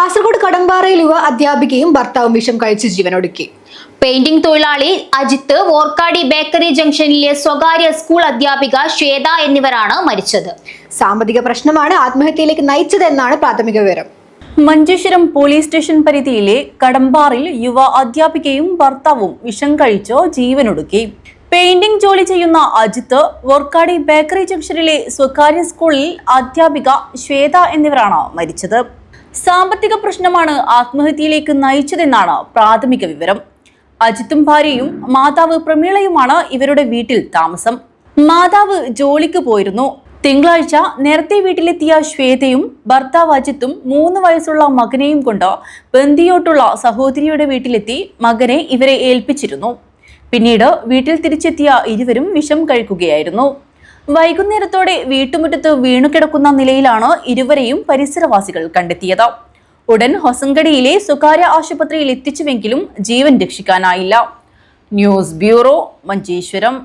കാസർഗോഡ് കടമ്പാറയിൽ യുവ അധ്യാപികയും ഭർത്താവും വിഷം കഴിച്ച് ജീവനൊടുക്കി. പെയിന്റിംഗ് തൊഴിലാളി അജിത്ത് വോർക്കാടി ബേക്കറി ജംഗ്ഷനിലെ സ്വകാര്യ സ്കൂൾ അധ്യാപിക ശ്വേത എന്നിവരാണ് മരിച്ചത്. സാമ്പത്തിക പ്രശ്നമാണ് ആത്മഹത്യയിലേക്ക് നയിച്ചതെന്നാണ് പ്രാഥമിക വിവരം. മഞ്ചേശ്വരം പോലീസ് സ്റ്റേഷൻ പരിധിയിലെ കടമ്പാറിൽ യുവ അധ്യാപികയും ഭർത്താവും വിഷം കഴിച്ചോ ജീവനൊടുക്കി. പെയിന്റിംഗ് ജോലി ചെയ്യുന്ന അജിത്ത് വർക്കാടി ബേക്കറി ജംഗ്ഷനിലെ സ്വകാര്യ സ്കൂളിൽ അധ്യാപിക ശ്വേത എന്നിവരാണ് മരിച്ചത്. സാമ്പത്തിക പ്രശ്നമാണ് ആത്മഹത്യയിലേക്ക് നയിച്ചതെന്നാണ് പ്രാഥമിക വിവരം. അജിത്തും ഭാര്യയും മാതാവ് പ്രമീളയുമാണ് ഇവരുടെ വീട്ടിൽ താമസം. മാതാവ് ജോലിക്ക് പോയിരുന്നു. തിങ്കളാഴ്ച നേരത്തെ വീട്ടിലെത്തിയ ശ്വേതയും ഭർത്താവ് അജിത്തും മൂന്ന് വയസ്സുള്ള മകനെയും കൊണ്ട് ബന്ദിയോട്ടുള്ള സഹോദരിയുടെ വീട്ടിലെത്തി മകനെ ഇവരെ ഏൽപ്പിച്ചിരുന്നു. പിന്നീട് വീട്ടിൽ തിരിച്ചെത്തിയ ഇരുവരും വിഷം കഴിക്കുകയായിരുന്നു. വൈകുന്നേരത്തോടെ വീട്ടുമുറ്റത്ത് വീണുകിടക്കുന്ന നിലയിലാണ് ഇരുവരെയും പരിസരവാസികൾ കണ്ടെത്തിയത്. ഉടൻ ഹൊസങ്കടിയിലെ സ്വകാര്യ ആശുപത്രിയിൽ എത്തിച്ചുവെങ്കിലും ജീവൻ രക്ഷിക്കാനായില്ല. News bureau Manjeshwaram.